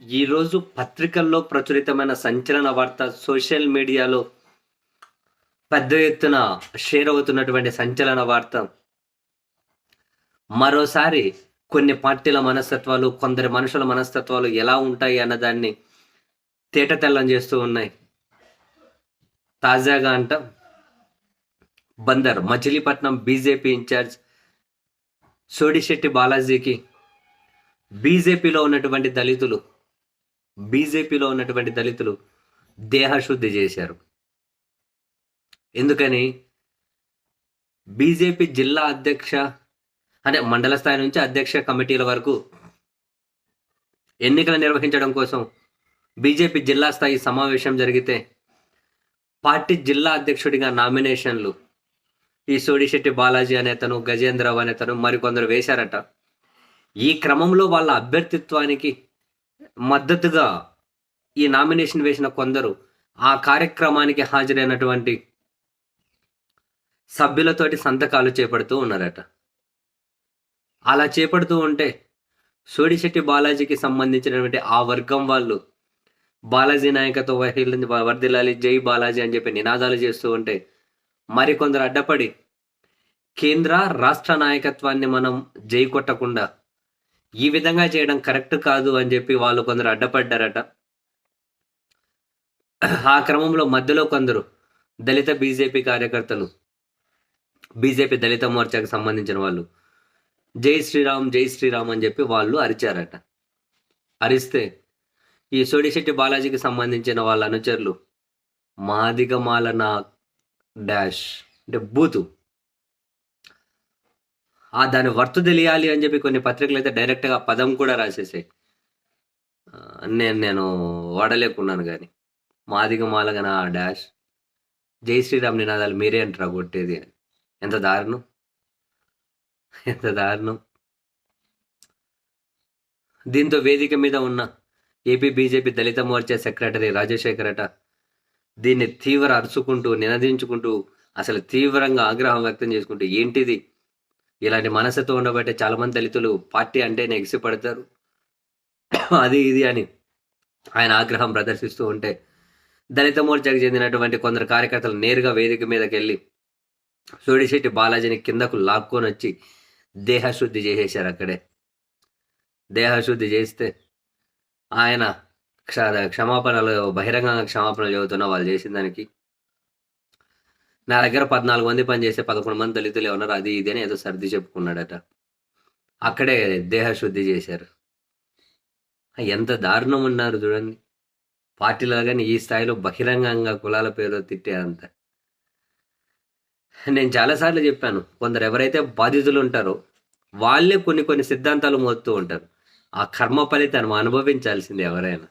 ఈరోజు పత్రికల్లో ప్రచురితమైన సంచలన వార్త సోషల్ మీడియాలో పెద్ద ఎత్తున షేర్ అవుతున్నటువంటి సంచలన వార్త. మరోసారి కొన్ని పార్టీల మనస్తత్వాలు కొందరి మనుషుల మనస్తత్వాలు ఎలా ఉంటాయి అన్నదాన్ని తేట తెల్లం చేస్తూ ఉన్నాయి. తాజాగా అంట బందర్ మచిలీపట్నం బీజేపీ ఇన్ఛార్జ్ సోడిశెట్టి బాలాజీకి బీజేపీలో ఉన్నటువంటి దళితులు బీజేపీలో ఉన్నటువంటి దళితులు దేహశుద్ధి చేశారు. ఎందుకని? బీజేపీ జిల్లా అధ్యక్ష అంటే మండల స్థాయి నుంచి అధ్యక్ష కమిటీల వరకు ఎన్నికలు నిర్వహించడం కోసం బీజేపీ జిల్లా స్థాయి సమావేశం జరిగితే పార్టీ జిల్లా అధ్యక్షుడిగా నామినేషన్లు ఈ సోడిశెట్టి బాలాజీ అనేతను గజేంద్రరావు అనేతను మరికొందరు వేశారట. ఈ క్రమంలో వాళ్ళ అభ్యర్థిత్వానికి మద్దతుగా ఈ నామినేషన్ వేసిన కొందరు ఆ కార్యక్రమానికి హాజరైనటువంటి సభ్యులతోటి సంతకాలు చేపడుతూ ఉన్నారట. అలా చేపడుతూ ఉంటే సోడిశెట్టి బాలాజీకి సంబంధించినటువంటి ఆ వర్గం వాళ్ళు బాలాజీ నాయకతో వహిలింది వర్దిల్లాలి జై బాలాజీ అని చెప్పి నినాదాలు చేస్తూ ఉంటే మరికొందరు అడ్డపడి కేంద్ర రాష్ట్ర నాయకత్వాన్ని మనం జై కొట్టకుండా ఈ విధంగా చేయడం కరెక్ట్ కాదు అని చెప్పి వాళ్ళు కొందరు అడ్డపడ్డారట. ఆ క్రమంలో మధ్యలో కొందరు దళిత బీజేపీ కార్యకర్తలు బీజేపీ దళిత మోర్చాకు సంబంధించిన వాళ్ళు జై శ్రీరామ్ జై శ్రీరామ్ అని చెప్పి వాళ్ళు అరిచారట. అరిస్తే ఈ సోడిశెట్టి బాలాజీకి సంబంధించిన వాళ్ళ అనుచరులు మాదిగమాల నా డాష్ అంటే బూతు ఆ దాని వర్త్ తెలియాలి అని చెప్పి కొన్ని పత్రికలు అయితే డైరెక్ట్గా పదం కూడా రాసేసాయి. నేను నేను వాడలేకున్నాను కానీ మాదిగ మాలగన ఆ డాష్. జై శ్రీరామ్ నినాదాలు మీరే అంటారా కొట్టేది అని. ఎంత దారుణం. ఎంత దారుణం. దీంతో వేదిక మీద ఉన్న AP BJP Dalit Morcha secretary Rajasekhara అట దీన్ని తీవ్ర అరుచుకుంటూ నినదించుకుంటూ అసలు తీవ్రంగా ఆగ్రహం వ్యక్తం చేసుకుంటూ ఏంటిది? ఇలాంటి మనసుతో ఉండబట్టే చాలా మంది దళితులు పార్టీ అంటే ఎగిసిపడతారు. అది ఇది అని ఆయన ఆగ్రహం ప్రదర్శిస్తూ ఉంటే దళిత మోర్చాకు చెందినటువంటి కొందరు కార్యకర్తలు నేరుగా వేదిక మీదకి వెళ్ళి సోడిశెట్టి బాలాజీని కిందకు లాక్కొని వచ్చి దేహశుద్ధి చేసేశారు అక్కడే. దేహశుద్ధి చేస్తే ఆయన క్ష క్షమాపణలు బహిరంగంగా క్షమాపణలు చదువుతున్న వాళ్ళు చేసిన దానికి నా దగ్గర పద్నాలుగు మంది పనిచేసే పదకొండు మంది దళితులు ఉన్నారు అది ఇది అని ఏదో సర్ది చెప్పుకున్నాడట. అక్కడే దేహశుద్ధి చేశారు. ఎంత దారుణం ఉన్నారు చూడండి. పార్టీలో కానీ ఈ స్థాయిలో బహిరంగంగా కులాల పేరు తిట్టే అంత నేను చాలాసార్లు చెప్పాను కొందరు ఎవరైతే బాధితులు ఉంటారో వాళ్ళే కొన్ని కొన్ని సిద్ధాంతాలు మోస్తూ ఉంటారు. ఆ కర్మ ఫలితాన్ని అనుభవించాల్సింది ఎవరైనా.